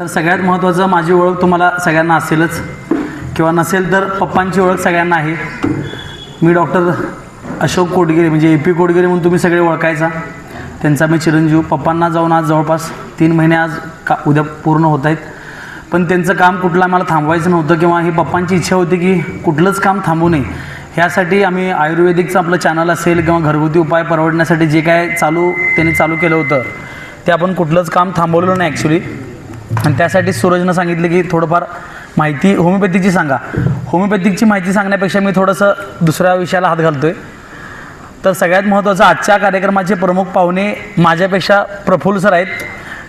तर सगळ्यात महत्त्वाचं माझी ओळख तुम्हाला सगळ्यांना असेलच. किंवा नसेल तर पप्पांची ओळख सगळ्यांना आहे. मी डॉक्टर अशोक कोटगिरे म्हणजे ए पी कोटगिरे म्हणून तुम्ही सगळे ओळखायचा. त्यांचा मी चिरंजीव. पप्पांना जाऊन आज जवळपास तीन महिने आज का उद्या पूर्ण होत आहेत. पण त्यांचं काम कुठलं आम्हाला थांबवायचं नव्हतं किंवा ही पप्पांची इच्छा होती की कुठलंच काम थांबू नये. ह्यासाठी आम्ही आयुर्वेदिकचं आपलं चॅनल असेल किंवा घरगुती उपाय परवडण्यासाठी जे काय चालू त्यांनी चालू केलं होतं. ते आपण कुठलंच काम थांबवलेलं नाही ॲक्च्युली आणि त्यासाठी सूरजनं सांगितलं की थोडंफार माहिती होमिओपॅथीची सांगा. होमिओपॅथिकची माहिती सांगण्यापेक्षा मी थोडंसं दुसऱ्या विषयाला हात घालतोय. तर सगळ्यात महत्त्वाचं आजच्या कार्यक्रमाचे प्रमुख पाहुणे माझ्यापेक्षा प्रफुल्ल सर आहेत.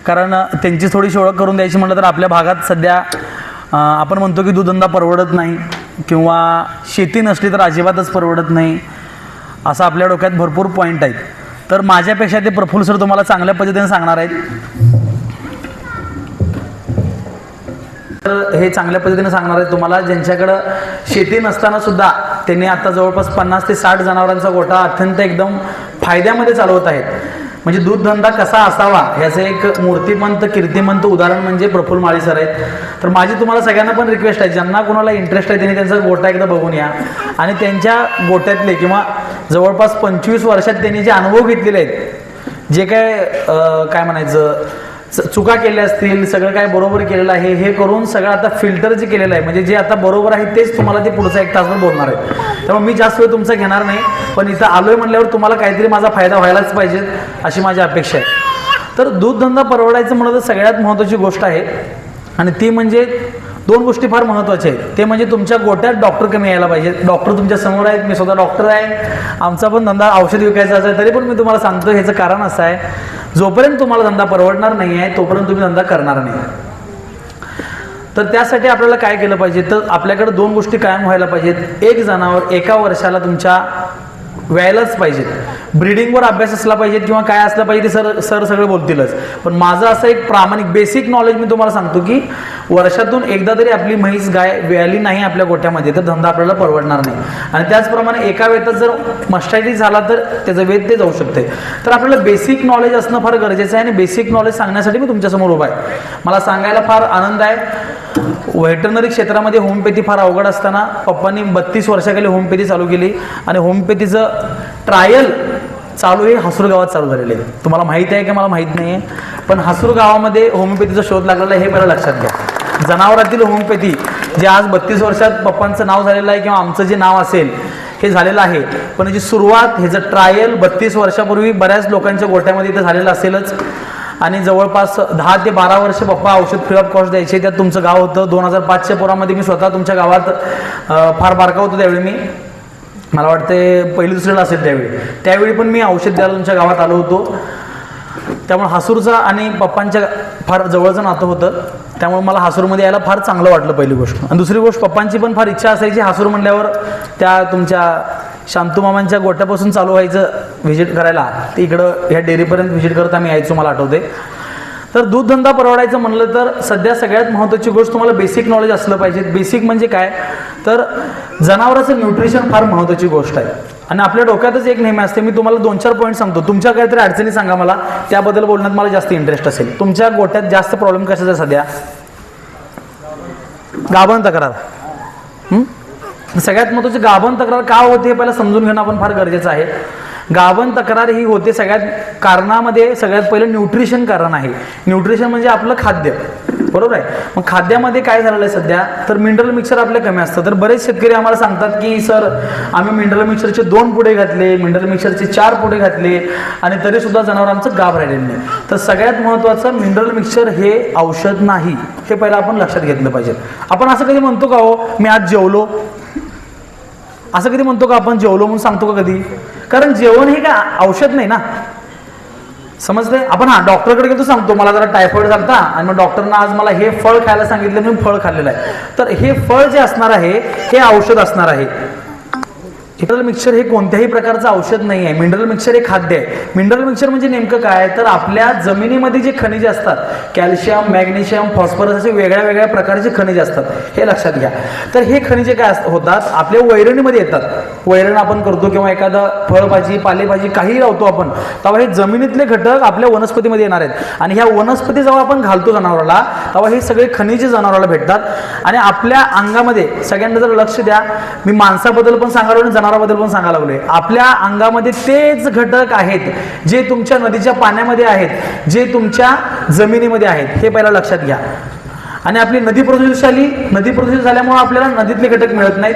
कारण त्यांची थोडीशी ओळख करून द्यायची म्हटलं तर आपल्या भागात सध्या आपण म्हणतो की दुधंदा परवडत नाही किंवा शेती नसली तर अजिबातच परवडत नाही असं आपल्या डोक्यात भरपूर पॉईंट आहेत. तर माझ्यापेक्षा ते प्रफुल्ल सर तुम्हाला चांगल्या पद्धतीने सांगणार आहेत तर हे चांगल्या पद्धतीने सांगणार आहे. तुम्हाला ज्यांच्याकडं शेती नसताना सुद्धा त्यांनी आता जवळपास पन्नास ते साठ जनावरांचा गोठा अत्यंत एकदम फायद्यामध्ये चालवत आहेत. म्हणजे दूध धंदा कसा असावा ह्याचं एक मूर्तिमंत कीर्तिमंत उदाहरण म्हणजे प्रफुल्ल माळी सर आहेत. तर माझी तुम्हाला सगळ्यांना पण रिक्वेस्ट आहे. ज्यांना कोणाला इंटरेस्ट आहे त्यांनी त्यांचा गोठा एकदा बघून या. आणि त्यांच्या गोट्यातले किंवा जवळपास पंचवीस वर्षात त्यांनी जे अनुभव घेतलेले आहेत जे काय काय म्हणायचं चुका केल्या असतील सगळं काय बरोबर केलेलं आहे हे करून सगळं आता फिल्टर जे केलेलं आहे म्हणजे जे आता बरोबर आहे तेच तुम्हाला ते पुढचा एक तासभर बोलणार आहे. त्यामुळे मी जास्त वेळ तुमचा घेणार नाही पण इथं आलोय म्हणल्यावर तुम्हाला काहीतरी माझा फायदा व्हायलाच पाहिजे अशी माझी अपेक्षा आहे. तर दूधधंदा परवडायचं म्हणलं तर सगळ्यात महत्त्वाची गोष्ट आहे. आणि ती म्हणजे दोन गोष्टी फार महत्त्वाच्या आहेत. ते म्हणजे तुमच्या गोट्यात डॉक्टर कमी यायला पाहिजे. डॉक्टर तुमच्यासमोर आहेत मी स्वतः डॉक्टर आहे. आमचा पण धंदा औषध विकायचा असेल तरी पण मी तुम्हाला सांगतो ह्याचं कारण असं आहे. जोपर्यंत तुम्हाला धंदा परवडणार नाही आहे तोपर्यंत तुम्ही धंदा करणार नाही. तर त्यासाठी आपल्याला काय केलं पाहिजे? तर आपल्याकडे दोन गोष्टी कायम व्हायला पाहिजेत. एक जनावर एका वर्षाला तुमच्या व्हायलाच पाहिजेत ब्रिडिंगवर अभ्यास असला पाहिजे किंवा काय असलं पाहिजे ते सर सर सगळे बोलतीलच. पण माझं असं एक प्रामाणिक बेसिक नॉलेज मी तुम्हाला सांगतो की वर्षातून एकदा तरी आपली म्हैस गाय व्याली नाही आपल्या गोठ्यामध्ये तर धंदा आपल्याला परवडणार नाही. आणि त्याचप्रमाणे एका वेतात जर मस्टायटिस झाला तर त्याचं वेध ते जाऊ शकते. तर आपल्याला बेसिक नॉलेज असणं फार गरजेचं आहे आणि बेसिक नॉलेज सांगण्यासाठी मी तुमच्यासमोर उभा आहे. मला सांगायला फार आनंद आहे. व्हेटरनरी क्षेत्रामध्ये होमिओपॅथी फार अवघड असताना पप्पांनी बत्तीस वर्षाखाली होमिओपॅथी चालू केली आणि होमिओपॅथीचं ट्रायल चालू आहे हसूर गावात चालू झालेले आहे. तुम्हाला माहीत आहे का? मला माहीत नाही आहे. पण हसूर गावामध्ये होमिओपॅथीचा शोध लागलेला आहे हे मला लक्षात घ्या. जनावरातील होमिओपॅथी जे आज बत्तीस वर्षात पप्पांचं नाव झालेलं आहे किंवा आमचं जे नाव असेल हे झालेलं आहे. पण याची सुरुवात ह्याचं ट्रायल बत्तीस वर्षापूर्वी बऱ्याच लोकांच्या गोठ्यामध्ये इथं झालेलं असेलच. आणि जवळपास दहा ते बारा वर्ष पप्पा औषध फ्री ऑफ कॉस्ट द्यायचे. त्यात तुमचं गाव होतं. दोन हजार पाचच्या पोरामध्ये मी स्वतः तुमच्या गावात फार बारका होतो त्यावेळी मी. मला वाटते पहिली दुसरीला असेल त्यावेळी. त्यावेळी पण मी औषध द्यायला तुमच्या गावात आलो होतो. त्यामुळे हासूरचा आणि पप्पांच्या फार जवळचं नातं होतं. त्यामुळे मला हासूरमध्ये यायला फार चांगलं वाटलं पहिली गोष्ट. आणि दुसरी गोष्ट पप्पांची पण फार इच्छा असायची हासूर म्हणल्यावर त्या तुमच्या शांतूमामांच्या गोट्यापासून चालू व्हायचं व्हिजिट करायला. ते इकडं ह्या डेअरीपर्यंत व्हिजिट करत आम्ही यायचो मला आठवते तर दूधधंदा परवडायचं म्हणलं तर सध्या सगळ्यात महत्त्वाची गोष्ट तुम्हाला बेसिक नॉलेज असलं पाहिजे. बेसिक म्हणजे काय? तर जनावराचं न्यूट्रिशन फार महत्त्वाची गोष्ट आहे. आणि आपल्या डोक्यातच एक नेहमी असते. मी तुम्हाला दोन चार पॉईंट सांगतो. तुमच्या काहीतरी अडचणी सांगा मला. त्याबद्दल बोलण्यात मला जास्त इंटरेस्ट असेल. तुमच्या गोट्यात जास्त प्रॉब्लेम कशाचा सध्या? गाभण तक्रार. सगळ्यात महत्त्वाची गाभण तक्रार का होते हे पहिला समजून घेणं आपण फार गरजेचं आहे. गाभण तक्रार ही होते सगळ्यात कारणामध्ये सगळ्यात पहिलं न्यूट्रिशन कारण आहे. न्यूट्रिशन म्हणजे आपलं खाद्य. बरोबर आहे? मग खाद्यामध्ये काय झालेलं आहे सध्या? तर मिनरल मिक्सर आपले कमी असतं. तर बरेच शेतकरी आम्हाला सांगतात की सर आम्ही मिनरल मिक्सरचे दोन पुढे घातले मिनरल मिक्सरचे चार पुढे घातले आणि तरी सुद्धा जनावरांचं गाभ राहिलेलं नाही. तर सगळ्यात महत्त्वाचं मिनरल मिक्सर हे औषध नाही. हे पहिलं आपण लक्षात घेतलं पाहिजे. आपण असं कधी म्हणतो का हो मी आज जेवलो. असं कधी म्हणतो का आपण जेवलो म्हणून सांगतो का कधी? कारण जेवण हे काय औषध नाही ना? समजते आपण हा डॉक्टरकडे गेलो सांगतो मला जरा टायफॉइड सांगता आणि मग डॉक्टरनं आज मला हे फळ खायला सांगितलं मी फळ खाल्लेलं आहे. तर हे फळ जे असणार आहे हे औषध असणार आहे. मिनरल मिक्सर हे कोणत्याही प्रकारचं औषध नाही आहे मिनरल मिक्सर हे खाद्य आहे. मिनरल मिक्सर म्हणजे नेमकं काय तर आपल्या जमिनीमध्ये जे खनिजे असतात कॅल्शियम मॅग्नेशियम फॉस्फरस असे वेगळ्या वेगळ्या प्रकारचे खनिजे असतात. हे लक्षात घ्या. तर हे खनिजे काय होतात आपल्या वैरणीमध्ये येतात. वैरण आपण करतो किंवा एखादं फळभाजी पालेभाजी काही लावतो आपण तेव्हा हे जमिनीतले घटक आपल्या वनस्पतीमध्ये येणार आहेत. आणि ह्या वनस्पती जेव्हा आपण घालतो जनावराला तेव्हा हे सगळे खनिजे जनावराला भेटतात. आणि आपल्या अंगामध्ये सगळ्यांना जर लक्ष द्या मी माणसाबद्दल पण सांगायला आणि जनावराबद्दल पण सांगायला लागलोय. आपल्या अंगामध्ये तेच घटक आहेत जे तुमच्या नदीच्या पाण्यामध्ये आहेत जे तुमच्या जमिनीमध्ये आहेत. हे पहिला लक्षात घ्या. आणि आपली नदी प्रदूषित झाली नदी प्रदूषित झाल्यामुळे आपल्याला नदीतले घटक मिळत नाहीत.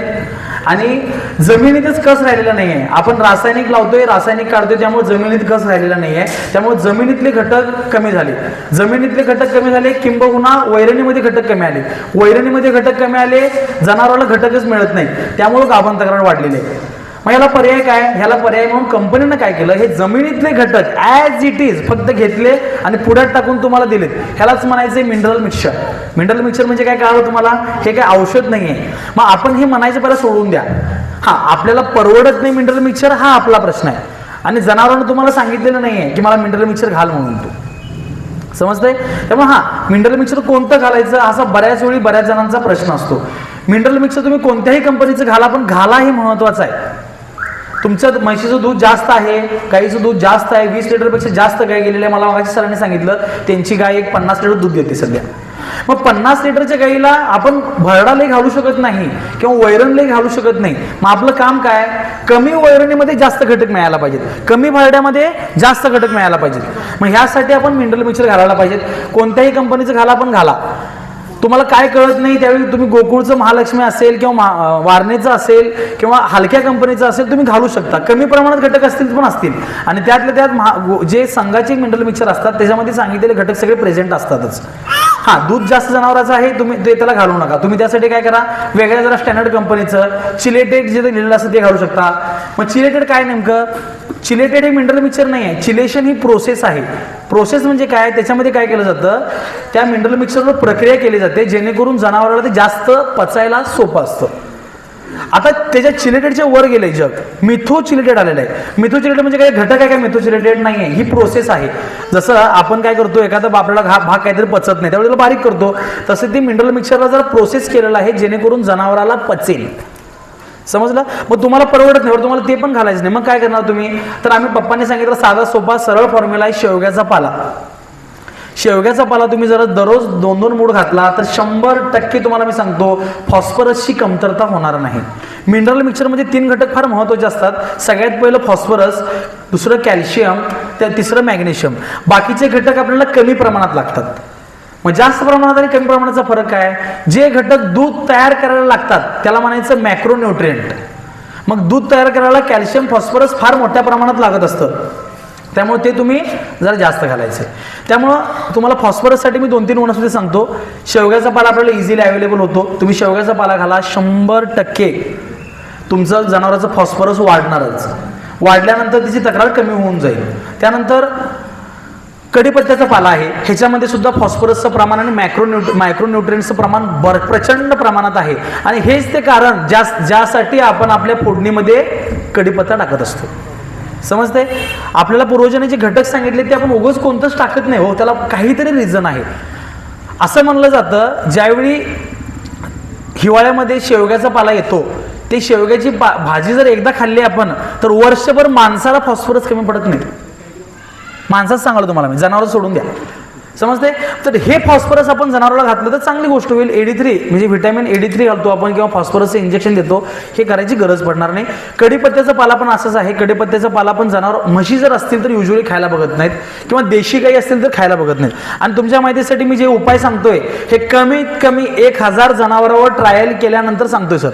आणि जमिनीतच कस राहिलेला नाही आहे आपण रासायनिक लावतोय रासायनिक काढतोय त्यामुळे जमिनीत कस राहिलेला नाही आहे त्यामुळे जमिनीतले घटक कमी झाले. जमिनीतले घटक कमी झाले किंबहुना वैरणीमध्ये घटक कमी आले. वैरणीमध्ये घटक कमी आले जनावराला घटकच मिळत नाही. त्यामुळे गाभण तक्रार वाढलेली आहे. मग याला पर्याय काय? ह्याला पर्याय म्हणून कंपनीनं काय केलं? हे जमिनीतले घटक ॲज इट इज फक्त घेतले आणि पुढ्यात टाकून तुम्हाला दिलेत. ह्यालाच म्हणायचं मिनरल मिक्सर मिनरल मिक्सर म्हणजे काय कळालं तुम्हाला? हे काय औषध नाही आहे मग आपण हे म्हणायचं पहिला सोडून द्या. हा आपल्याला परवडत नाही मिनरल मिक्सर हा आपला प्रश्न आहे. आणि जनावरांना तुम्हाला सांगितलेलं नाही आहे की मला मिनरल मिक्सर घाल म्हणून तू. समजतंय? त्यामुळे हा मिनरल मिक्सर कोणतं घालायचं? असा बऱ्याच वेळी बऱ्याच जणांचा प्रश्न असतो. मिनरल मिक्सर तुम्ही कोणत्याही कंपनीचं घाला पण घाला हे महत्वाचं आहे. तुमचं म्हशीचं दूध जास्त आहे गाईचं दूध जास्त आहे वीस लिटरपेक्षा जास्त गाय गेलेली आहे मला मागाशी सरांनी सांगितलं त्यांची गाय एक पन्नास लिटर दूध देते सध्या. मग पन्नास लिटरच्या गाईला आपण भरडा लई घालू शकत नाही किंवा वैरण लई घालू शकत नाही. मग आपलं काम काय? कमी वैरणीमध्ये जास्त घटक मिळायला पाहिजेत. कमी भरड्यामध्ये जास्त घटक मिळायला पाहिजेत. मग ह्यासाठी आपण मिनरल मिक्सर घालायला पाहिजेत. कोणत्याही कंपनीचं घाला पण घाला. तुम्हाला काय कळत नाही त्यावेळी तुम्ही गोकुळचं महालक्ष्मी असेल किंवा महा- वारणेचं असेल किंवा हलक्या कंपनीचं असेल तुम्ही घालू शकता. कमी प्रमाणात घटक असतील पण असतील. आणि त्यातल्या त्यात जे संघाचे मिनरल मिक्सर असतात त्याच्यामध्ये सांगितलेले घटक सगळे प्रेझेंट असतातच. हा दूध जास्त जनावराचं आहे तुम्ही ते त्याला घालू नका. तुम्ही त्यासाठी काय करा वेगळ्या जरा स्टँडर्ड कंपनीचं चिलेटेड जे लिहिलेलं असतं ते घालू शकता. मग चिलेटेड काय नेमकं? चिलेटेड हे मिनरल मिक्सर नाही आहे. चिलेशन ही प्रोसेस आहे. प्रोसेस म्हणजे काय? त्याच्यामध्ये काय केलं जातं? त्या मिनरल मिक्सरवर प्रक्रिया केली जाते. जेणेकरून जनावराला ते जास्त पचायला सोपं असतं. आता त्याच्या चिलेटेडच्या वर गेले जग. मिथो चिलेटेड आलेलं आहे. मिथो चिलेटेड म्हणजे काय? घटक आहे काय मिथो चिलेटेड नाही आहे ही प्रोसेस आहे. जसं आपण काय करतो एखादा आपल्याला हा भाग काहीतरी पचत नाही. त्यावेळी बारीक करतो. तसं ते मिनरल मिक्सरला जर प्रोसेस केलेलं आहे जेणेकरून जनावराला पचेल. समजलं? मग तुम्हाला परवडत नाही बरं तुम्हाला ते पण घालायचं नाही. मग काय करणार तुम्ही? तर आम्ही पप्पांनी सांगितलं साधा सोपा सरळ फॉर्म्युला आहे शेवग्याचा पाला. शेवग्याचा पाला तुम्ही जर दररोज दोन दोन मूड घातला तर शंभर टक्के तुम्हाला मी सांगतो फॉस्फरसची कमतरता होणार नाही. मिनरल मिक्सरमध्ये तीन घटक फार महत्त्वाचे असतात. सगळ्यात पहिलं फॉस्फरस दुसरं कॅल्शियम त्या तिसरं मॅग्नेशियम. बाकीचे घटक आपल्याला कमी प्रमाणात लागतात. मग जास्त प्रमाणात आणि कमी प्रमाणाचा फरक काय? जे घटक दूध तयार करायला लागतात त्याला म्हणायचं मॅक्रोन्युट्रियंट मग दूध तयार करायला कॅल्शियम फॉस्फरस फार मोठ्या प्रमाणात लागत असतं. त्यामुळे ते तुम्ही जरा जास्त घालायचे. त्यामुळं तुम्हाला फॉस्फरससाठी मी दोन तीन वनस्पती सांगतो. शेवग्याचा पाला आपल्याला इझिली अवेलेबल होतो. तुम्ही शेवग्याचा पाला घाला शंभर टक्के तुमचं जनावराचं फॉस्फरस वाढणारच. वाढल्यानंतर तिची तक्रार कमी होऊन जाईल. त्यानंतर कडीपत्त्याचा पाला आहे. ह्याच्यामध्ये सुद्धा फॉस्फरसचं प्रमाण आणि मॅक्रोन्यू मायक्रोन्युट्रियन्सचं प्रमाण बर प्रचंड प्रमाणात आहे. आणि हेच ते कारण ज्या ज्यासाठी आपण आपल्या फोडणीमध्ये कडीपत्ता टाकत असतो. समजते आपल्याला पूर्वजांनी जे घटक सांगितले ते आपण उगच कोणतंच टाकत नाही. हो त्याला काहीतरी रिझन आहे. असं म्हणलं जातं ज्यावेळी हिवाळ्यामध्ये शेवग्याचा पाला येतो ते शेवग्याची पा भाजी जर एकदा खाल्ली आपण तर वर्षभर माणसाला फॉस्फरस कमी पडत नाही. माणसाच सांगाल तुम्हाला मी जनावर सोडून द्या. समजते? तर हे फॉस्फरस आपण जनावराला घातलं तर चांगली गोष्ट होईल. एडी थ्री म्हणजे व्हिटॅमिन एडी थ्री घालतो आपण किंवा फॉस्फरसचं इंजेक्शन देतो हे करायची गरज पडणार नाही. कडीपत्त्याचं पाला पण असंच आहे. कडीपत्त्याचा पाला पण जनावर म्हशी जर असतील तर युजली खायला बघत नाहीत. किंवा देशी गाई असतील तर खायला बघत नाहीत. आणि तुमच्या माहितीसाठी मी जे उपाय सांगतोय हे कमीत कमी एक हजार जनावरावर ट्रायल केल्यानंतर सांगतोय सर.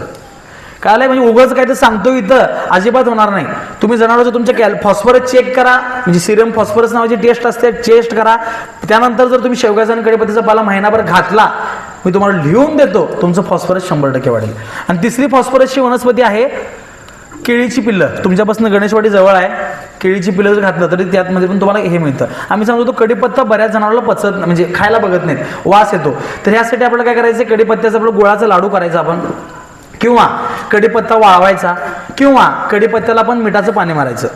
काय म्हणजे उगाच काय तर सांगतो इथं. अजिबात होणार नाही. तुम्ही जनावरांचं तुमच्या कॅल फॉस्फरस चेक करा. म्हणजे सिरम फॉस्फरस नावाची टेस्ट असते टेस्ट करा. त्यानंतर जर तुम्ही शेवगाचा आणि कडीपत्तीचा पाला महिनाभर घातला मी तुम्हाला लिहून देतो तुमचं फॉस्फरस शंभर टक्के वाढेल. आणि तिसरी फॉस्फरसची वनस्पती आहे केळीची पिल्लं. तुमच्यापासून गणेशवाडी जवळ आहे. केळीची पिल्लं जर घातलं तरी त्यातमध्ये पण तुम्हाला हे मिळतं. आम्ही सांगतो कडीपत्ता बऱ्याच जणांना पचत म्हणजे खायला बघत नाहीत. वास येतो. तर ह्यासाठी आपल्याला काय करायचं कडीपत्त्याचा आपलं गुळाचा लाडू करायचा आपण. किंवा कढीपत्ता वाळवायचा किंवा कढीपत्त्याला पण मिठाचं पाणी मारायचं.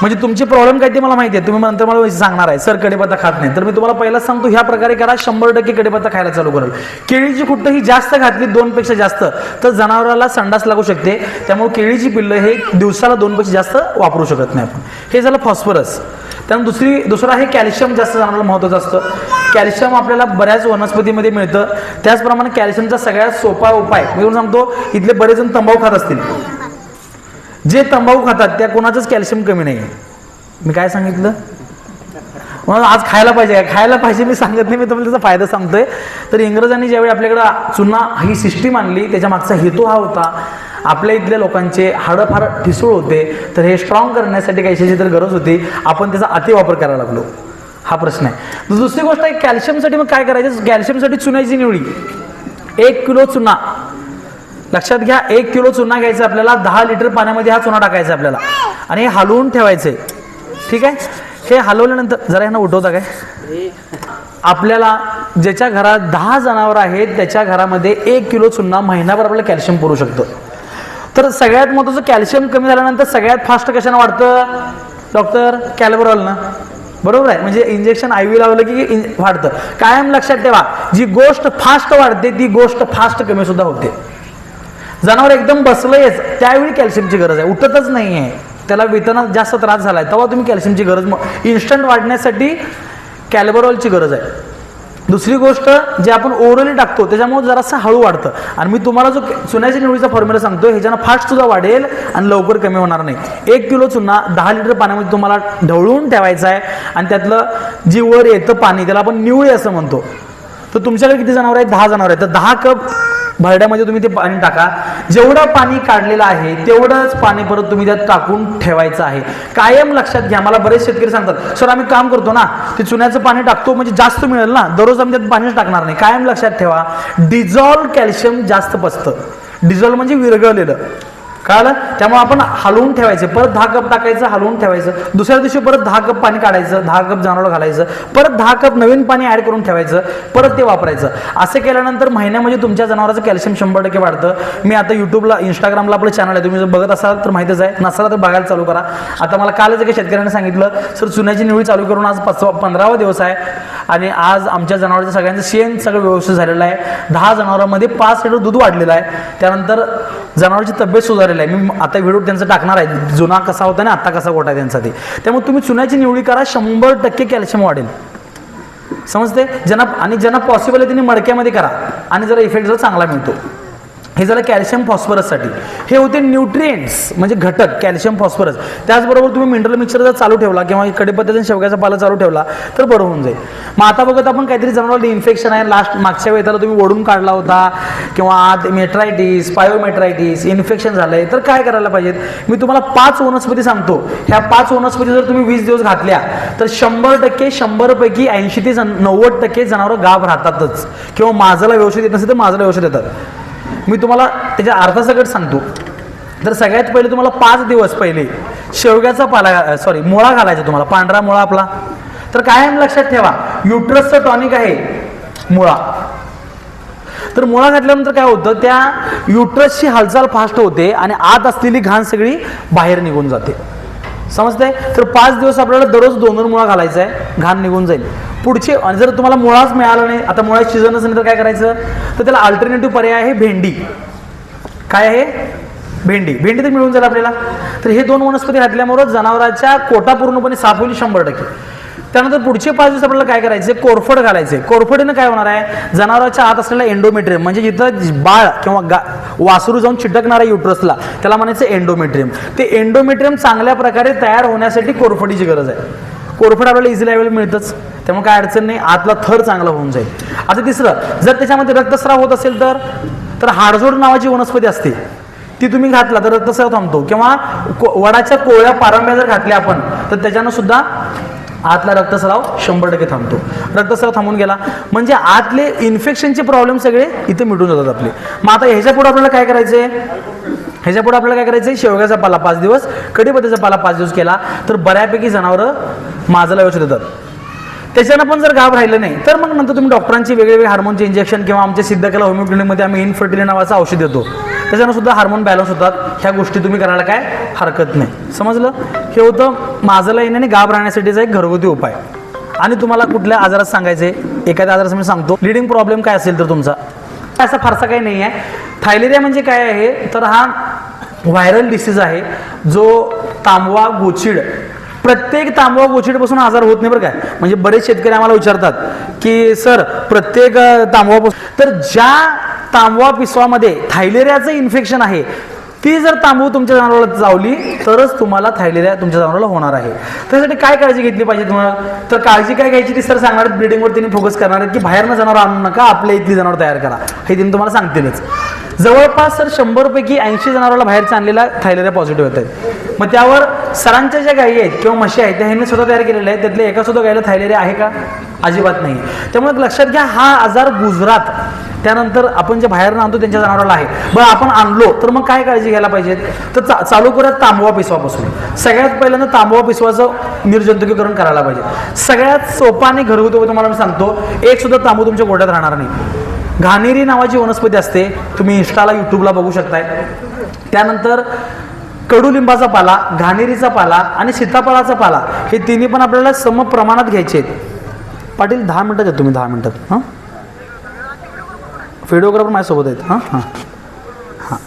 म्हणजे तुमचे प्रॉब्लेम काय ते मला माहिती आहे. तुम्ही नंतर मला सांगणार आहे. सर कडेपत्ता खात नाही. तर मी तुम्हाला पहिलाच सांगतो ह्या प्रकारे करा. शंभर टक्के कडेपत्ता खायला चालू करेल केळीची खुट्ट ही जास्त घातली दोनपेक्षा जास्त तर जनावराला संडास लागू शकते. त्यामुळे केळीची पिल्लं हे दिवसाला दोनपेक्षा जास्त वापरू शकत नाही आपण. हे झालं फॉस्फरस. त्यानंतर दुसरी दुसरं आहे कॅल्शियम जास्त जनावराला महत्त्वाचं असतं. कॅल्शियम आपल्याला बऱ्याच वनस्पतीमध्ये मिळतं. त्याचप्रमाणे कॅल्शियमचा सगळ्यात सोपा उपाय मी तुम्हाला सांगतो इथले बरेच जण तंबाखू खात असतील. जे तंबाखू खातात त्या कोणाचंच कॅल्शियम कमी नाही मी काय सांगितलं? म्हणून आज खायला पाहिजे. काय खायला पाहिजे मी सांगत नाही मी तुम्हाला त्याचा फायदा सांगतोय. तर इंग्रजांनी ज्यावेळी आपल्याकडं चुना ही सिस्टीम आणली त्याच्या मागचा हेतू हा होता आपल्या इथल्या लोकांचे हाडं फार ठिसूळ होते तर हे स्ट्रॉंग करण्यासाठी कशाची तर गरज होती आपण त्याचा अतिवापर करायला लागलो. हा प्रश्न आहे. दुसरी गोष्ट आहे कॅल्शियमसाठी मग काय करायचं? कॅल्शियमसाठी चुन्याची निवडी. एक किलो चुना. लक्षात घ्या एक किलो चुना घ्यायचा आपल्याला दहा लिटर पाण्यामध्ये हा चुना टाकायचा आपल्याला. आणि हे हलवून ठेवायचंय ठीक आहे? हे हलवल्यानंतर जरा ह्यांना उठवता काय? आपल्याला ज्याच्या घरात दहा जनावर आहेत त्याच्या घरामध्ये एक किलो चुन्ना महिनाभर आपल्याला कॅल्शियम पुरू शकतो. तर सगळ्यात महत्त्वाचं कॅल्शियम कमी झाल्यानंतर सगळ्यात फास्ट कशानं वाढतं? डॉक्टर कॅल्बरॉलनं बरोबर आहे? म्हणजे इंजेक्शन आय व्ही लावलं की वाढतं. कायम लक्षात ठेवा जी गोष्ट फास्ट वाढते ती गोष्ट फास्ट कमी सुद्धा होते. जनावर एकदम बसलंयच त्यावेळी कॅल्शियमची गरज आहे. उठतच नाही आहे त्याला वेतनात जास्त त्रास झाला आहे तेव्हा तुम्ही कॅल्शियमची गरज इन्स्टंट वाढण्यासाठी कॅल्बरॉलची गरज आहे. दुसरी गोष्ट जे आपण ओरली टाकतो त्याच्यामुळे जरासं हळू वाढतं. आणि मी तुम्हाला जो चुन्याच्या निवडीचा फॉर्म्युला सांगतो ह्याच्यानं फास्ट सुद्धा वाढेल आणि लवकर कमी होणार नाही. एक किलो चुना दहा लिटर पाण्यामध्ये तुम्हाला ढवळून ठेवायचा आहे आणि त्यातलं जी वर येतं पाणी त्याला आपण निवळी असं म्हणतो. तर तुमच्याकडे किती जनावर आहेत? दहा जनावर आहेत. तर दहा कप भरड्यामध्ये तुम्ही ते पाणी टाका. जेवढं पाणी काढलेलं आहे तेवढंच पाणी परत तुम्ही त्यात टाकून ठेवायचं आहे. कायम लक्षात घ्या. मला बरेच शेतकरी सांगतात सर आम्ही काम करतो ना ते चुन्याचं पाणी टाकतो म्हणजे जास्त मिळेल ना. दररोज आम्ही त्यात पाणीच टाकणार नाही. कायम लक्षात ठेवा. डिझॉल्व कॅल्शियम जास्त पसतं डिझॉल्व म्हणजे विरघळलेलं. कळलं? त्यामुळे आपण हलवून ठेवायचं. परत दहा कप टाकायचं हलवून ठेवायचं. दुसऱ्या दिवशी परत दहा कप पाणी काढायचं दहा कप जनावर घालायचं. परत दहा कप नवीन पाणी ऍड करून ठेवायचं. परत ते वापरायचं. असं केल्यानंतर महिन्यामध्ये तुमच्या जनावराचं कॅल्शियम शंभर टक्के वाढतं. मी आता युट्यूबला इंस्टाग्रामला आपलं चॅनल आहे. तुम्ही जर बघत असाल तर माहितीच आहे. नसाल तर बघायला चालू करा. आता मला कालच एका शेतकऱ्याने सांगितलं सर चुन्याची निवडी चालू करून आज पाचवा पंधरावा दिवस आहे. आणि आज आमच्या जनावरांचं सगळ्यांचं शेण सगळं व्यवस्थित झालेलं आहे. दहा जनावरांमध्ये पाच लिटर दूध वाढलेलं आहे. त्यानंतर जनावरांची तब्येत झालेला आहे. मी आता व्हिडिओ त्यांचा टाकणार आहे. जुना कसा होता आणि आता कसा गोटा आहे त्यांचा ते. त्यामुळे तुम्ही चुन्याची निवडी करा. शंभर टक्के कॅल्शियम वाढेल. समजते ज्यांना आणि ज्यांना पॉसिबल आहे त्यांनी मडक्यामध्ये करा. आणि जरा इफेक्ट जरा चांगला मिळतो. हे झालं कॅल्शियम फॉस्फरससाठी. हे होते न्यूट्रिएंट्स म्हणजे घटक कॅल्शियम फॉस्फरस. त्याचबरोबर तुम्ही मिनरल मिक्सर जर चालू ठेवला किंवा कडेपद्धतीने शेवग्याचा पाला चालू ठेवला तर बरं होऊन जाईल. मग आता बघत आपण काहीतरी जनावराला इन्फेक्शन आहे लास्ट मागच्या वेळेला तुम्ही ओढून काढला होता किंवा आत मेट्रायटिस पायोमेट्रायटिस इन्फेक्शन झालंय तर काय करायला पाहिजेत? मी तुम्हाला पाच वनस्पती सांगतो. ह्या पाच वनस्पती जर तुम्ही वीस दिवस घातल्या तर शंभर टक्के शंभरपैकी ऐंशी ते नव्वद टक्के जनावरं गाभ राहतातच. किंवा माझाला व्यवस्थित येत नसेल तर माझाला व्यवस्थित येतात मी तुम्हाला त्याच्या अर्थासकट सांगतो. तर सगळ्यात पहिले तुम्हाला पाच दिवस पहिले शेवग्याचा पाला सॉरी मुळा घालायचा तुम्हाला पांढरा मुळा आपला. तर कायम लक्षात ठेवा युट्रसचं टॉनिक आहे मुळा. तर मुळा घातल्यानंतर काय होतं त्या युट्रसची हालचाल फास्ट होते आणि आत असलेली घाण सगळी बाहेर निघून जाते. समजतंय? तर पाच दिवस आपल्याला दररोज दोन दोन मुळा घालायचा आहे घाण निघून जाईल. पुढचे आणि जर तुम्हाला मुळाच मिळाला नाही आता मुळा शिजन नाही तर काय करायचं? तर त्याला अल्टरनेटिव्ह पर्याय आहे भेंडी. काय आहे? भेंडी. भेंडी तर मिळून जाईल आपल्याला. तर हे दोन वनस्पती घातल्यामुळे जनावरांच्या कोटा पूर्णपणे साफ होईल शंभर टक्के. त्यानंतर पुढचे पाच दिवस आपल्याला काय करायचे कोरफड घालायचे कोरफडीनं काय होणार आहे? जनावराच्या आत असलेला एंडोमेट्रियम म्हणजे जिथं बाळ किंवा गा वासरू जाऊन चिटकणारा युट्रसला त्याला म्हणायचं एंडोमेट्रियम ते एंडोमेट्रियम चांगल्या प्रकारे तयार होण्यासाठी कोरफडीची गरज आहे. कोरफड आपल्याला इझिली अवेलेबल मिळतच. त्यामुळे काय अडचण नाही आतला थर चांगला होऊन जाईल. आता तिसरं जर त्याच्यामध्ये रक्तस्राव होत असेल तर तर हाडजोड नावाची वनस्पती असते. ती तुम्ही घातला तर रक्तस्राव थांबतो. किंवा को- वडाच्या कोळ्या पारंब्या जर घातल्या आपण तर त्याच्यानं सुद्धा आतला रक्तस्राव शंभर टक्के थांबतो. रक्तस्राव थांबून गेला. म्हणजे आतले इन्फेक्शनचे प्रॉब्लेम सगळे इथे मिटून जातात आपले. मग आता ह्याच्या पुढे आपल्याला काय करायचंय? ह्याच्या पुढे आपल्याला काय करायचंय? शेवग्याचा पाला पाच दिवस कढीपत्त्याचा पाला पाच दिवस केला तर बऱ्यापैकी जनावरं माझाला व्यवस्थित येतात त्याच्यानं पण जर गाव राहिलं नाही तर मग नंतर तुम्ही डॉक्टरांची वेगवेगळे हार्मोनचे इंजेक्शन किंवा आमच्या सिद्धकला होमिओ क्लिनिकमध्ये आम्ही इनफर्टिली नावाचं औषध देतो. त्याच्यानं सुद्धा हार्मोन बॅलन्स होतात. ह्या गोष्टी तुम्ही करायला काय हरकत नाही. समजलं? हे होतं माझं लाईन आणि गाब राहण्यासाठीचा एक घरगुती उपाय. आणि तुम्हाला कुठल्या आजारात सांगायचे एखाद्या आजाराचं मी सांगतो. लिडिंग प्रॉब्लेम काय असेल तर तुमचा? असा फारसा काही नाही आहे थायलेरिया म्हणजे काय आहे? तर हा व्हायरल डिसीज आहे. जो तांबवा गोचिड प्रत्येक तांबवा गोचिडपासून आजार होत नाही बरं काय म्हणजे बरेच शेतकरी आम्हाला विचारतात की सर प्रत्येक तांबवापासून तर ज्या तांबवा पिसवामध्ये थायलेरियाचं इन्फेक्शन आहे. ती जर तांबू तुमच्या जनावराला चावली तरच तुम्हाला थायलेरिया तुमच्या जनावराला होणार आहे. त्यासाठी काय काळजी घेतली पाहिजे तुम्हाला? तर काळजी काय घ्यायची ती सर सांगणार आहेत ब्रिडिंगवर त्यांनी फोकस करणार आहेत की बाहेरनं जनावर आणू नका आपल्या इथली जनावर तयार करा. हे त्यांनी तुम्हाला सांगतीलच. जवळपास सर शंभरपैकी ऐंशी जनावराला बाहेरचा आणलेला थायलेरिया पॉझिटिव्ह येत आहेत मग त्यावर सरांच्या ज्या गायी आहेत किंवा म्हशी आहेत त्या ह्यांनी स्वतः तयार केलेल्या आहेत त्यातल्या एका सुद्धा गायीला थायलेरिया आहे का? अजिबात नाही त्यामुळे लक्षात घ्या हा आजार गुजरात. त्यानंतर आपण जे बाहेर आणतो त्यांच्या जनावराला आहे. बरं आपण आणलो तर मग काय काळजी घ्यायला पाहिजेत तर चा चालू करूयात तांबवा पिसवापासून. सगळ्यात पहिल्यांदा तांबवा पिसवाचं निर्जंतुकीकरण करायला पाहिजे. सगळ्यात सोपाने आणि घरगुती तुम्हाला मी सांगतो एक सुद्धा तांबू तुमच्या गोड्यात राहणार नाही. घाणेरी नावाची वनस्पती असते तुम्ही इंस्टाला युट्यूबला बघू शकताय. त्यानंतर कडुलिंबाचा पाला घाणेरीचा पाला आणि सीताफळाचा पाला हे तिन्ही पण आपल्याला सम प्रमाणात घ्यायचे आहेत. पाटील दहा मिनटात येतो मी दहा मिनटात हां? व्हिडिओग्राफर माझ्यासोबत आहेत. हां? हां. हां.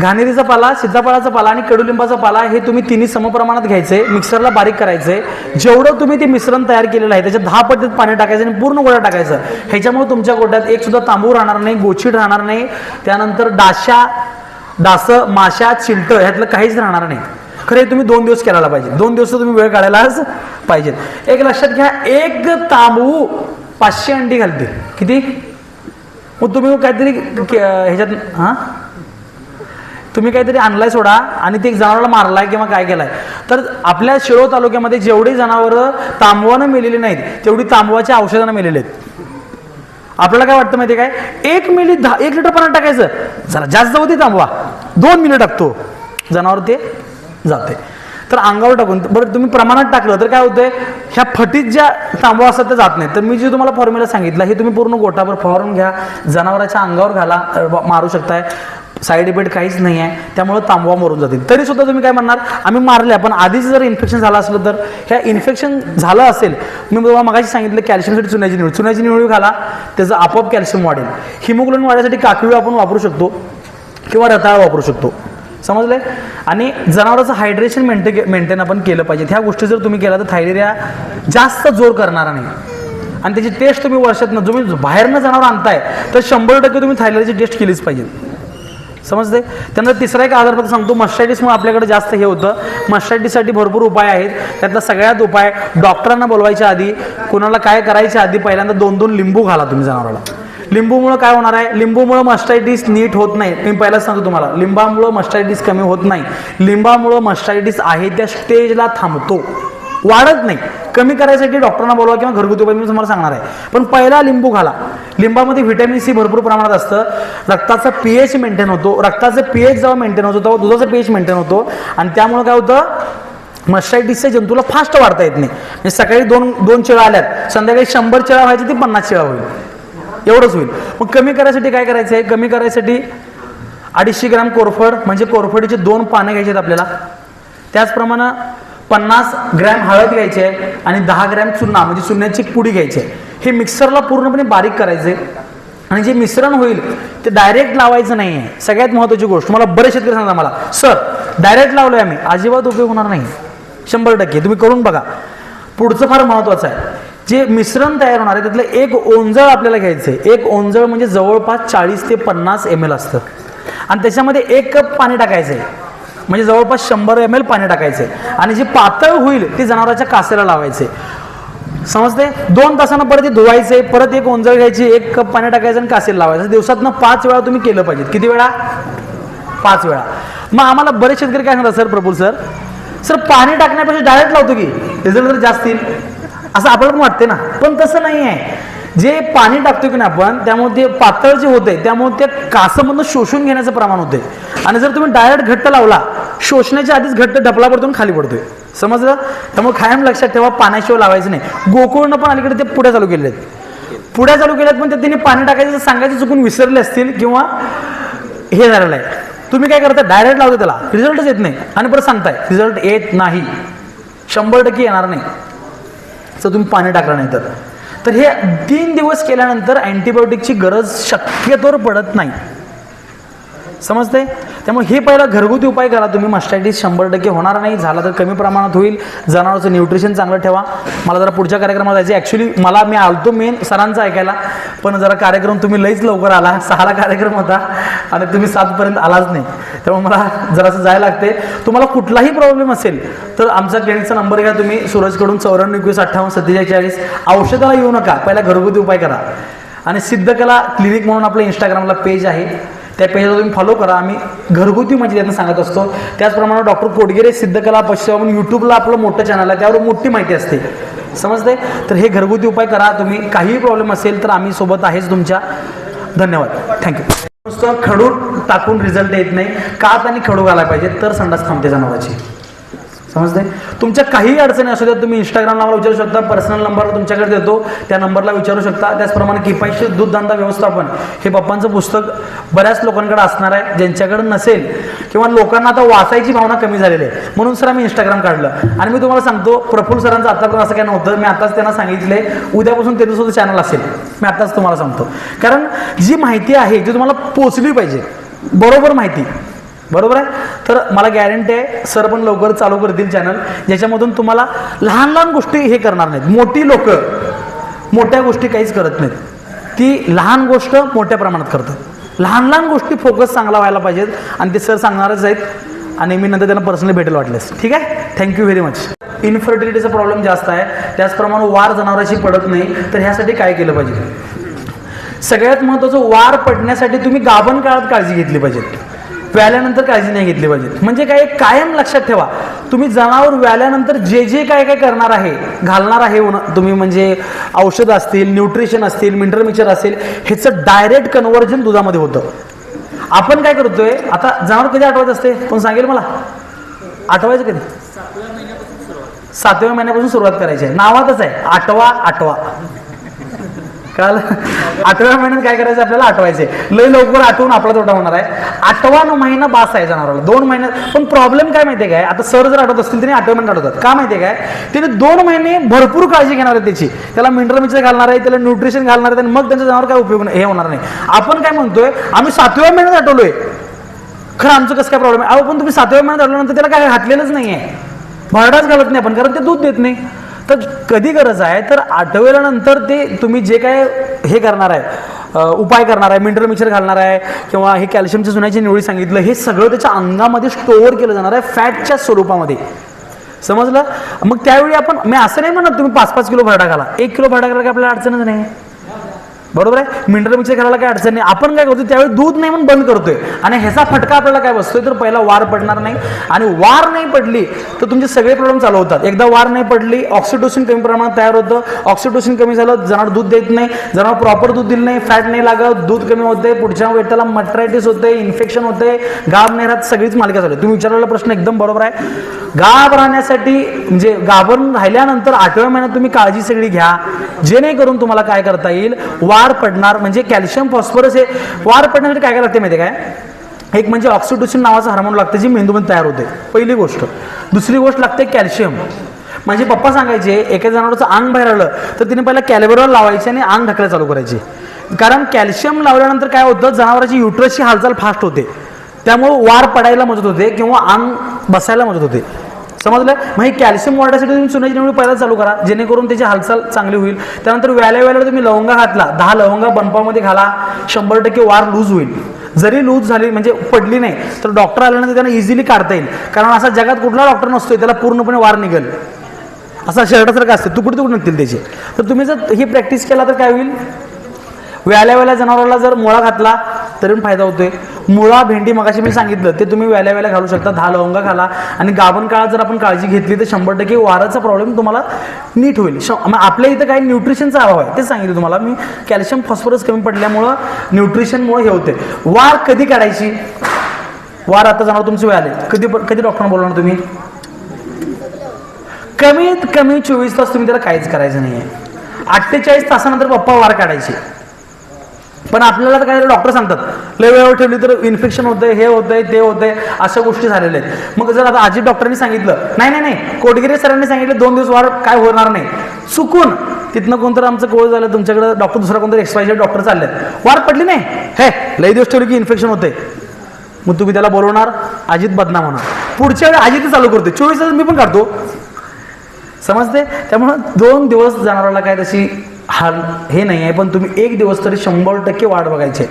घाणेरीचा पाला सीताफळाचा पाला आणि कडुलिंबाचा पाला हे तुम्ही तिन्ही समप्रमाणात घ्यायचं आहे मिक्सरला बारीक करायचे. जेवढं तुम्ही ते मिश्रण तयार केलेलं आहे त्याच्यात दहा पद्धत पाणी टाकायचं आणि पूर्ण गोळ्या टाकायचं. ह्याच्यामुळे तुमच्या गोट्यात एक सुद्धा तांबूळ राहणार नाही गोचीड राहणार नाही. त्यानंतर डाशा डास माशा चिलट ह्यातलं काहीच राहणार नाही. खरे तुम्ही दोन दिवस करायला पाहिजे. दोन दिवस तुम्ही वेळ काढायलाच पाहिजेत. एक लक्षात घ्या एक तांबू पाचशे अंडी घालते. किती? मग तुम्ही काहीतरी ह्याच्यात हां? तुम्ही काहीतरी आणलाय सोडा आणि ते जनावराला मारलाय किंवा काय केलाय. तर आपल्या शिरोळ तालुक्यामध्ये जेवढी जनावरं तांबवानं मेलेली नाहीत तेवढी तांबवाच्या औषधानं मेलेली आहेत. आपल्याला काय वाटतं माहिती काय? एक मिली दहा एक लिटर पाण्यात टाकायचं. जरा जास्त होती तांबवा. दोन मिली टाकतो. जनावर ते जाते. तर अंगावर टाकून बरं तुम्ही प्रमाणात टाकलं तर काय होतंय? ह्या फटीत ज्या तांबवा असतात त्या जात नाही तर मी जे तुम्हाला फॉर्म्युला सांगितलं हे तुम्ही पूर्ण गोटाभर फवारून घ्या. जनावराच्या अंगावर घाला मारू शकताय. साईड इफेक्ट काहीच नाही आहे त्यामुळे तांबवा मरून जातील. तरी सुद्धा तुम्ही काय म्हणणार? आम्ही मारले पण आधीच जर इन्फेक्शन झालं असलं तर? ह्या इन्फेक्शन झालं असेल मी तुम्हाला मगाशी सांगितलं कॅल्शियमसाठी चुन्याची निवड. चुन्याची निवड घाला त्याचं आपोआप कॅल्शियम वाढेल. हिमोग्लोबिन वाढण्यासाठी काकवी आपण वापरू शकतो किंवा रताळ वापरू शकतो. समजले आणि जनावरांचं हायड्रेशन मेंटे मेंटेन आपण केलं पाहिजे. ह्या गोष्टी जर तुम्ही केल्या तर थायलेरिया जास्त जोर करणारा नाही. आणि त्याची टेस्ट तुम्ही वर्षातनं तुम्ही बाहेरनं जनावर आणताय तर शंभर टक्के तुम्ही थायलेरियाची टेस्ट केलीच पाहिजे. समजते त्यानंतर तिसरा एक आजार फक्त सांगतो मस्टायटिसमुळे आपल्याकडे जास्त हे होतं. मस्टायटिससाठी भरपूर उपाय आहेत. त्यातला सगळ्यात उपाय डॉक्टरांना बोलवायच्या आधी कुणाला काय करायच्या आधी पहिल्यांदा दोन दोन लिंबू घाला तुम्ही जनावराला. लिंबूमुळं काय होणार आहे? लिंबूमुळं मस्टायटिस नीट होत नाही. मी पहिलाच सांगतो तुम्हाला. लिंबामुळं मस्टायटिस कमी होत नाही. लिंबामुळं मस्टायटिस आहे त्या स्टेजला थांबतो. वाढत नाही. कमी करायसाठी डॉक्टरांना बोलवा किंवा घरगुती उपाय मी तुम्हाला सांगणार आहे. पण पहिला लिंबू घाला. लिंबामध्ये व्हिटॅमिन सी भरपूर प्रमाणात असतं. रक्ताचा पीएच मेंटेन होतो. रक्ताचं पीएच जेव्हा मेंटेन होतो तेव्हा दुधाचा पीएच मेंटेन होतो. आणि त्यामुळे काय होतं? मस्टायटिसच्या जंतूला फास्ट वाढता येत नाही. म्हणजे सकाळी दोन दोन चिळा आल्यात. संध्याकाळी शंभर चिळा व्हायची ती पन्नास चिळा होईल. एवढंच होईल. मग कमी करायसाठी काय करायचं आहे कमी करायसाठी अडीचशे ग्राम कोरफड म्हणजे कोरफडीचे दोन पानं घ्यायचे आहेत आपल्याला. त्याचप्रमाणे पन्नास ग्रॅम हळद घ्यायची आहे आणि दहा ग्रॅम चुन्ना म्हणजे चुन्याची पुडी घ्यायची आहे हे मिक्सरला पूर्णपणे बारीक करायचे आणि जे मिश्रण होईल ते डायरेक्ट लावायचं नाही आहे सगळ्यात महत्त्वाची गोष्ट मला बरेच शेतकरी सांगा मला सर डायरेक्ट लावलोय आम्ही. अजिबात उपयोग होणार नाही. शंभर टक्के. तुम्ही करून बघा. पुढचं फार महत्त्वाचं आहे. जे मिश्रण तयार होणार आहे त्यातलं एक ओंजळ आपल्याला घ्यायचं आहे एक ओंजळ म्हणजे जवळपास चाळीस ते पन्नास एम एल असतं. आणि त्याच्यामध्ये एक कप पाणी टाकायचं आहे म्हणजे जवळपास शंभर एम एल पाणी टाकायचं आहे आणि जे पातळ होईल ते जनावराच्या कासेला लावायचे समजते दोन तासानं परत ते धुवायचे परत एक ओंजळ घ्यायची एक कप पाणी टाकायचं आणि कासेला लावायचं. दिवसातनं पाच वेळा तुम्ही केलं पाहिजे. किती वेळा? पाच वेळा. मग आम्हाला बरेच शेतकरी काय सांगतात सर प्रफुल सर? सर पाणी टाकण्यापेक्षा डायरेक्ट लावतो की. रिझल्ट तर जास्त येईल. असं आपल्याला पण वाटते ना. पण तसं नाही आहे जे पाणी टाकतो की नाही आपण त्यामुळे ते पातळ जे होते त्यामुळे ते कासमधून शोषून घेण्याचं प्रमाण होते आणि जर तुम्ही डायरेक्ट घट्ट लावला शोषण्याच्या आधीच घट्ट ढपला पडतो खाली पडतोय. समजलं? त्यामुळे कायम लक्षात ठेवा पाण्याशिवाय लावायचं नाही. गोकुळनं पण अलीकडे ते पुढे चालू केले आहेत चालू केल्यात पण त्यात त्यांनी पाणी टाकायचं सांगायचं चुकून विसरले असतील किंवा हे झालेलं आहे. तुम्ही काय करता डायरेक्ट लावता त्याला. रिझल्टच येत नाही. आणि परत सांगताय रिझल्ट येत नाही. शंभर टक्के येणार नाही. तर तुम्ही पाणी टाकलं नाही तर. तर हे तीन दिवस केल्यानंतर अँटीबायोटिकची गरज शक्यतोवर पडत नाही. समजते त्यामुळे हे पहिला घरगुती उपाय करा तुम्ही. मास्टायटिस शंभर टक्के होणार नाही. झाला तर कमी प्रमाणात होईल. जनावरचं न्यूट्रिशन चांगलं ठेवा. मला जरा पुढच्या कार्यक्रमात जायचं ॲक्च्युली मला मी आलतो मेन सरांचं ऐकायला. पण जरा कार्यक्रम तुम्ही लईच लवकर आला. सहाला कार्यक्रम होता. आणि तुम्ही सातपर्यंत आलाच नाही. त्यामुळे मला जरासं जायला लागते तुम्हाला कुठलाही प्रॉब्लेम असेल तर आमचा क्लिनिकचा नंबर घ्या तुम्ही. सूरजकडून चौऱ्याण्णव एकवीस अठ्ठावन्न सत्तेचाळीस चाळीस. औषधाला येऊ नका. पहिला घरगुती उपाय करा. आणि सिद्धकला क्लिनिक म्हणून आपलं इंस्टाग्रामला पेज आहे. त्या पेजला तुम्ही फॉलो करा. आम्ही घरगुती म्हणजे त्यांना सांगत असतो. त्याचप्रमाणे डॉक्टर कोडगिरे सिद्धकला पश्चिम म्हणून यूट्यूबला आपलं मोठं चॅनल आहे. त्यावर मोठी माहिती असते. समजते तर हे घरगुती उपाय करा. तुम्ही काहीही प्रॉब्लेम असेल तर आम्ही सोबत आहेच तुमच्या. धन्यवाद. थँक्यू नुसतं खडू टाकून रिझल्ट येत नाही. कात आणि खडू घालायला पाहिजे तर संडास थांबते जनावराची. समजते तुमच्या काही अडचणी असू द्या तुम्ही इंस्टाग्रामला मला विचारू शकता पर्सनल नंबर तुमच्याकडे देतो त्या नंबरला विचारू शकता. त्याचप्रमाणे किफायतशीर दूध धंदा व्यवस्थापन हे बाप्पांचं पुस्तक बऱ्याच लोकांकडे असणार आहे ज्यांच्याकडे नसेल किंवा लोकांना आता वाचायची भावना कमी झालेली आहे. म्हणून सर आम्ही इंस्टाग्राम काढलं. आणि मी तुम्हाला सांगतो प्रफुल्ल सरांचं आतापर्यंत असं काय नव्हतं मी आताच त्यांना सांगितले. उद्यापासून त्यांचं सुद्धा चॅनल असेल. मी आताच तुम्हाला सांगतो. कारण जी माहिती आहे ती तुम्हाला पोचली पाहिजे बरोबर माहिती बरोबर आहे? तर मला गॅरंटी आहे सर पण लवकर चालू करतील चॅनल ज्याच्यामधून तुम्हाला लहान लहान गोष्टी हे करणार नाहीत. मोठी लोक मोठ्या गोष्टी काहीच करत नाहीत. ती लहान गोष्ट मोठ्या प्रमाणात करतात. लहान लहान गोष्टी फोकस चांगला व्हायला पाहिजेत. आणि ते सर सांगणारच आहेत. आणि मी नंतर त्यांना पर्सनली भेटेल वाटलेस ठीक आहे? थँक्यू व्हेरी मच इन्फर्टिलिटीचा प्रॉब्लेम जास्त आहे. त्याचप्रमाणे वार जनावरांची पडत नाही. तर ह्यासाठी काय केलं पाहिजे? सगळ्यात महत्त्वाचं वार पडण्यासाठी तुम्ही गाभण काळात काळजी घेतली पाहिजे. व्याल्यानंतर काळजी नाही घेतली पाहिजे. म्हणजे काय कायम लक्षात ठेवा. तुम्ही जनावर व्याल्यानंतर जे जे काय काय करणार आहे घालणार आहे तुम्ही म्हणजे औषध असतील न्यूट्रिशन असतील मिनरल मिक्सर असेल ह्याचं डायरेक्ट कन्व्हर्जन दुधामध्ये होतं. आपण काय करतोय आता जनावर कधी आठवत असते? कोण सांगेल मला? आठवायचं कधी? सातव्या महिन्यापासून सुरुवात करायची आहे. नावातच आहे. आठवा आठवा. काल आठव्या महिन्यात काय करायचं आपल्याला? आठवायचे लय लवकर आठवून आपला तोटा होणार आहे. आठवा न महिना बास आहे जनावराला. दोन महिन्यात पण प्रॉब्लेम काय माहितीये काय? आता सर जर आठवत असतील तरी आठव्या महिन्यात आठवतात. का माहितीये काय? त्याने दोन महिने भरपूर काळजी घेणार आहे त्याची. त्याला मिनरल मिक्सर घालणार आहे त्याला न्यूट्रिशन घालणार आहे आणि मग त्यांच्या जनावर काय उपयोग हे होणार नाही. आपण काय म्हणतोय? आम्ही सातव्या महिन्यात आठवलोय. खरं आमचं कसं काय प्रॉब्लेम आहे? अहो पण तुम्ही सातव्या महिन्यात आठवल्यानंतर त्याला काय घातलेलंच नाही आहे भरडाच घालत नाही आपण कारण ते दूध देत नाही. तर कधी गरज आहे? तर आठवल्यानंतर ते तुम्ही जे काय हे करणार आहे उपाय करणार आहे मिनरल मिक्सर घालणार आहे किंवा हे कॅल्शियमच्या जुन्याची निवडी सांगितलं हे सगळं त्याच्या अंगामध्ये स्टोअर केलं जाणार आहे फॅटच्या स्वरूपामध्ये. समजलं? मग त्यावेळी आपण मी असं नाही म्हणत तुम्ही पाच पाच किलो भरडा घाला. एक किलो भरडा घाला की आपल्याला अडचणच नाही. बरोबर आहे? मिनरल मिक्सर करायला काय अडचण नाही. आपण काय करतो त्यावेळी दूध नाही म्हणून बंद करतोय. आणि ह्याचा फटका आपल्याला काय बसतोय? तर पहिला वार पडणार नाही. आणि वार नाही पडली तर तुमचे सगळे प्रॉब्लेम चालू होतात. एकदा वार नाही पडली ऑक्सिटोसिन कमी प्रमाणात तयार होतं. ऑक्सिटोसिन कमी झालं जनावर दूध देत नाही. जनावर प्रॉपर दूध दिलं नाही फॅट नाही लागत दूध कमी होते पुढच्या वेळेला मटरायटिस होते इन्फेक्शन होते गाभ नाही राहत सगळीच मालिका झाली तुम्ही विचारलेला प्रश्न एकदम बरोबर आहे. गाभ राहण्यासाठी म्हणजे गाभरून राहिल्यानंतर आठव्या महिन्यात तुम्ही काळजी सगळी घ्या. जेणेकरून तुम्हाला काय करता येईल? वार पडणार म्हणजे कॅल्शियम फॉस्फरस हे वार पडण्यासाठी काय काय लागते माहिती आहे काय? एक म्हणजे ऑक्सिटोसिन नावाचं हार्मोन लागतं जे मेंदूमध्ये तयार होते पहिली गोष्ट. दुसरी गोष्ट लागते कॅल्शियम. माझे पप्पा सांगायचे एका जनावरचं अंग बाहेर आलं तर तिने पहिला कॅलेबरवर लावायचे आणि अंग ढकलायला चालू करायचे. कारण कॅल्शियम लावल्यानंतर काय होतं जनावराची युट्रसची हालचाल फास्ट होते. त्यामुळे वार पडायला मदत होते किंवा अंग बसायला मदत होते. समजलं? मग हे कॅल्शियम वाढण्यासाठी तुम्ही चुनाची निवडी पहिला चालू करा. जेणेकरून त्याची हालचाल चांगली होईल. त्यानंतर व्याल्या वेळेला तुम्ही लवंगा घातला. दहा लवंगा बनपामध्ये घाला. शंभर टक्के वार लूज होईल. जरी लूज झाली म्हणजे पडली नाही तर डॉक्टर आल्यानंतर त्यांना इझिली काढता येईल. कारण असा जगात कुठला डॉक्टर नसतोय त्याला पूर्णपणे वार निघेल. असा शर्टासारखं असते तुकडे तुकडे निघतील त्याचे? तर तुम्ही जर ही प्रॅक्टिस केला तर काय होईल? व्याल्या व्याल्या जनावराला जर मुळा घातला तरी पण फायदा होतोय. मुळा भेंडी मगाशी मी सांगितलं ते तुम्ही व्याल्या वेल्या घालू शकता. दहा लवंगा घाला आणि गाभण काळात जर आपण काळजी घेतली तर शंभर टक्के वाराचा प्रॉब्लेम तुम्हाला नीट होईल. श मग आपल्या इथं काही न्यूट्रिशनचा अभाव आहे. ते सांगितलं तुम्हाला मी. कॅल्शियम फॉस्फरस कमी पडल्यामुळं न्यूट्रिशनमुळे हे होते वार कधी काढायची? वार आता जाणार तुमचे वेळ आले. कधी कधी डॉक्टर बोलणार तुम्ही? कमीत कमी चोवीस तास तुम्ही त्याला काहीच करायचं नाही आहे अठ्ठेचाळीस तासानंतर पप्पा वार काढायचे. पण आपल्याला तर काय डॉक्टर सांगतात. लय वेळेवर ठेवली तर इन्फेक्शन होतंय हे होतंय ते होतंय अशा गोष्टी झालेल्या आहेत. मग जर आता अजित डॉक्टरांनी सांगितलं नाही नाही नाही कोटगिरे सरांनी सांगितलं दोन दिवस वार काय होणार नाही. चुकून तिथनं कोणतरी आमचं गोळ झालं तुमच्याकडे डॉक्टर दुसरा कोणतरी एक्सपायझेड डॉक्टर चालले वार पडली नाही. हे लय दिवस ठेवली की इन्फेक्शन होते मग तुम्ही त्याला बोलवणार अजित बदनाम होणार. पुढच्या वेळी अजित चालू करते चोवीस तास मी पण काढतो. समजते त्यामुळं दोन दिवस जाणाराला काय तशी हा हे नाही आहे पण तुम्ही एक दिवस तरी शंभर टक्के वाढ बघायचे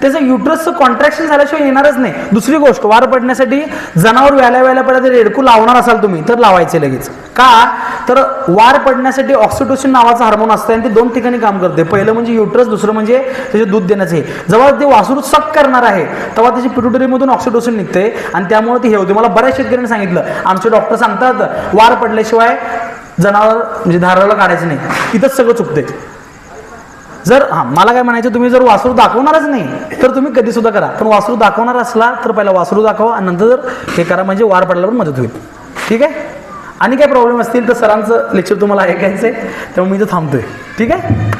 त्याचं युट्रसचं कॉन्ट्रॅक्शन झाल्याशिवाय येणारच नाही. दुसरी गोष्ट वार पडण्यासाठी जनावर व्यायला व्यायला पडला रेडकू लावणार असाल तुम्ही तर लावायचे लगेच. का? तर वार पडण्यासाठी ऑक्सिटोसिन नावाचं हार्मोन असतं आणि ते दोन ठिकाणी काम करते. पहिलं म्हणजे युट्रस दुसरं म्हणजे त्याचे दूध देण्याचे जेव्हा ते वासरू सक करणार आहे तेव्हा त्याची पिट्युटरीमधून ऑक्सिटोसिन निघते आणि त्यामुळे ते हे होते. मला बऱ्याच शेतकऱ्यांनी सांगितलं. आमचे डॉक्टर सांगतात वार पडल्याशिवाय जनावर म्हणजे धाराला काढायचं नाही. इथंच सगळं चुकते जर हां मला काय म्हणायचं तुम्ही जर वासरू दाखवणारच नाही तर तुम्ही कधी सुद्धा करा. पण वासरू दाखवणार असला तर पहिला वासरू दाखवा आणि नंतर जर हे करा म्हणजे वार पडल्यावर मदत होईल. ठीक आहे? आणि काय प्रॉब्लेम असतील तर सरांचं लेक्चर तुम्हाला ऐकायचं आहे त्यामुळे मी इथं थांबतोय. ठीक आहे?